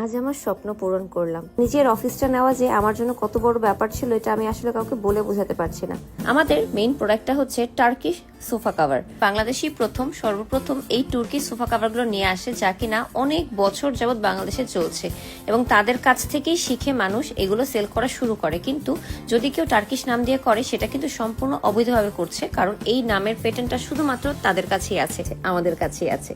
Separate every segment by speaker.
Speaker 1: আজ আমার স্বপ্ন পূরণ করলাম। নিজের অফিসটা নেওয়া যে আমার জন্য কত বড় ব্যাপার ছিল, এটা আমি আসলে কাউকে বলে বোঝাতে পারছি না। আমাদের মেইন প্রোডাক্টটা হচ্ছে টার্কিশ সোফা কাভার বাংলাদেশি প্রথম, সর্বপ্রথম এই তুর্কি সোফা কাভারগুলো নিয়ে আসে যা কিনা অনেক বছর যাবৎ বাংলাদেশে চলছে। এবং তাদের কাছ থেকেই শিখে মানুষ এগুলো সেল করা শুরু করে। কিন্তু যদি কেউ টার্কিশ নাম দিয়ে করে, সেটা কিন্তু সম্পূর্ণ অবৈধভাবে করছে, কারণ এই নামের পেটেন্টটা শুধুমাত্র তাদের কাছেই আছে, আমাদের কাছেই আছে।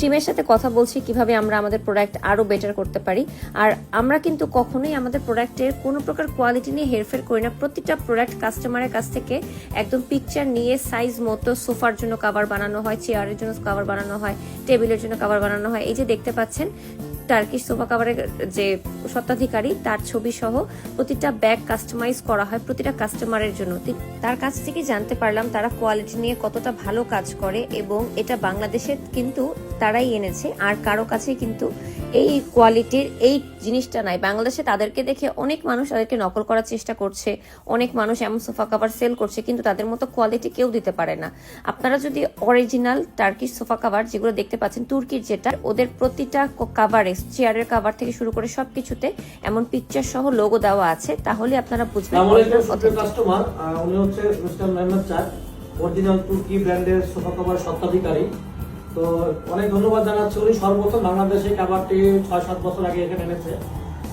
Speaker 1: টিমের সাথে কথা বলছি, কীভাবে আমরা আমাদের প্রোডাক্ট আরও বেটার করতে পারি। আর আমরা কিন্তু কখনোই আমাদের প্রোডাক্টের কোনো প্রকার কোয়ালিটি নিয়ে হেরফের করি না। প্রতিটা প্রোডাক্ট কাস্টমারের কাছ থেকে একদম পিকচার নিয়ে সাইজ মতো সোফার জন্য কাভার বানানো হয় চেয়ারের জন্য কাভার বানানো হয় টেবিলের জন্য কাভার বানানো হয়। এই যে দেখতে পাচ্ছেন টার্কিশ সোফা কাভারের যে স্বত্বাধিকারী, তার ছবি সহ প্রতিটা ব্যাগ কাস্টমাইজ করা হয় প্রতিটা কাস্টমারের জন্য। তার কাছ থেকে জানতে পারলাম তারা কোয়ালিটি নিয়ে কতটা ভালো কাজ করে এবং এটা বাংলাদেশে কিন্তু তারাই এনেছে। আর কারও কাছে কিন্তু এই কোয়ালিটির এই জিনিসটা নাই। বাংলাদেশে তাদেরকে দেখে অনেক মানুষ তাদেরকে নকল করার চেষ্টা করছে। অনেক মানুষ এমন সোফা কাভার সেল করছে কিন্তু তাদের মতো কোয়ালিটি কেউ দিতে পারে না। আপনারা যদি অরিজিনাল টার্কিশ সোফা কাভার যেগুলো দেখতে পাচ্ছেন তুর্কির যেটা ওদের প্রতিটা কাভারে চেয়ারের কাভার থেকে শুরু করে সবকিছুতে এমন পিকচার সহ লোগো দেওয়া আছে তাহলে আপনারা বুঝবেন
Speaker 2: কাস্টমার উনি হচ্ছে মিস্টার মেহমেদ অরিজিনাল তুর্কি ব্র্যান্ডের সোফা কভার স্বত্বাধিকারী। তো অনেক ধন্যবাদ জানাচ্ছি। উনি সর্বপ্রথম বাংলাদেশে কাবারটি ছয়, সাত বছর আগে এখানে এনেছে।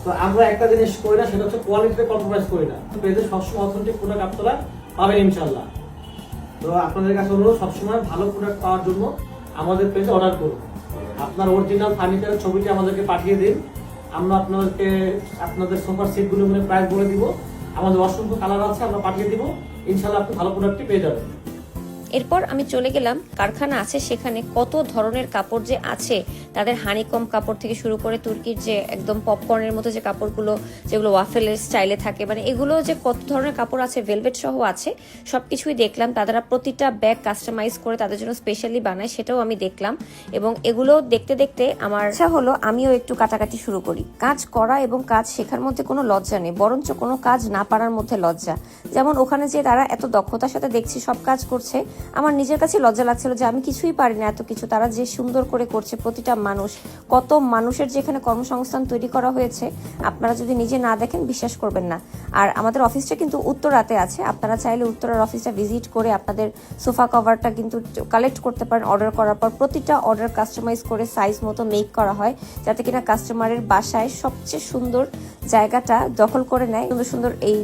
Speaker 2: তো আমরা একটা জিনিস করি না, সেটা হচ্ছে কোয়ালিটিতে কম্প্রোমাইজ করি না। পেজে সবসময় অথেন্টিক প্রোডাক্ট আপনারা পাবেন ইনশাল্লাহ তো আপনাদের কাছে অনুরোধ, সবসময় ভালো প্রোডাক্ট পাওয়ার জন্য আমাদের পেজে অর্ডার করুন। আপনার অরিজিনাল ফার্নিচারের ছবিটি আমাদেরকে পাঠিয়ে দিন। আমরা আপনাদেরকে, আপনাদের সোফার সিটগুলো মানে প্রাইস বলে দিব। আমাদের অসংখ্য কালার আছে, আমরা পাঠিয়ে দিব। ইনশাল্লাহ আপনি ভালো প্রোডাক্টটি পেয়ে যাবেন।
Speaker 1: এরপর আমি চলে গেলাম, কারখানা আছে সেখানে কত ধরনের কাপড় যে আছে, তাদের হানিকম কাপড় থেকে শুরু করে তুর্কির যে একদম পপকর্নের মতো যে কাপড়গুলো, যেগুলো ওয়াফেলের স্টাইলে থাকে মানে এগুলো যে কত ধরনের কাপড় আছে ভেলভেট সহ আছে সব কিছুই দেখলাম। তারা প্রতিটা ব্যাগ কাস্টমাইজ করে তাদের জন্য স্পেশালি বানায়, সেটাও আমি দেখলাম। এবং এগুলো দেখতে দেখতে আমার ইচ্ছা হলো আমিও একটু কাটাকাটি শুরু করি। কাজ করা এবং কাজ শেখার মধ্যে কোনো লজ্জা নেই, বরঞ্চ কোনো কাজ না পারার মধ্যে লজ্জা। যেমন ওখানে যে তারা এত দক্ষতার সাথে দেখছি, সব কাজ করছে আমার নিজের কাছে লজ্জা লাগছিল যে আমি কিছুই পারি না এত কিছু। তারা যে সুন্দর করে করছে প্রতিটা মানুষ, কত মানুষের যেখানে কর্মসংস্থান তৈরি করা হয়েছে, আপনারা যদি নিজে না দেখেন, বিশ্বাস করবেন না। আর আমাদের অফিসটা কিন্তু উত্তরাতে আছে, আপনারা চাইলে উত্তরার অফিসটা ভিজিট করে আপনাদের সোফা কভারটা কিন্তু কালেক্ট করতে পারেন অর্ডার করার পর। প্রতিটা অর্ডার কাস্টমাইজ করে সাইজ মতো মেক করা হয়, যাতে কিনা কাস্টমারের বাসায় সবচেয়ে সুন্দর জায়গাটা দখল করে নেয়। সুন্দর সুন্দর এই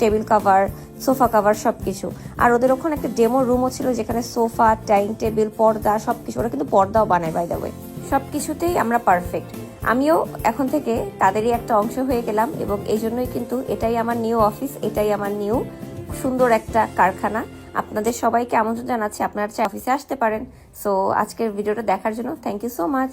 Speaker 1: টেবিল কাভার সোফা কাভার সবকিছু। আর ওদের ওখানে একটা ডেমো রুমও ছিল যেখানে সোফা, ডাইনিং টেবিল, পর্দা সবকিছু। ওরা কিন্তু পর্দাও বানায় বাই দ্য ওয়ে সবকিছুতেই আমরা পারফেক্ট আমিও এখন থেকে তাদেরই একটা অংশ হয়ে গেলাম এবং এই জন্যই কিন্তু এটাই আমার নিউ অফিস এটাই আমার নিউ সুন্দর একটা কারখানা। আপনাদের সবাইকে আমন্ত্রণ জানাচ্ছি, আপনারা চাই অফিসে আসতে পারেন। সো আজকের ভিডিওটা দেখার জন্য থ্যাংক ইউ সো মাচ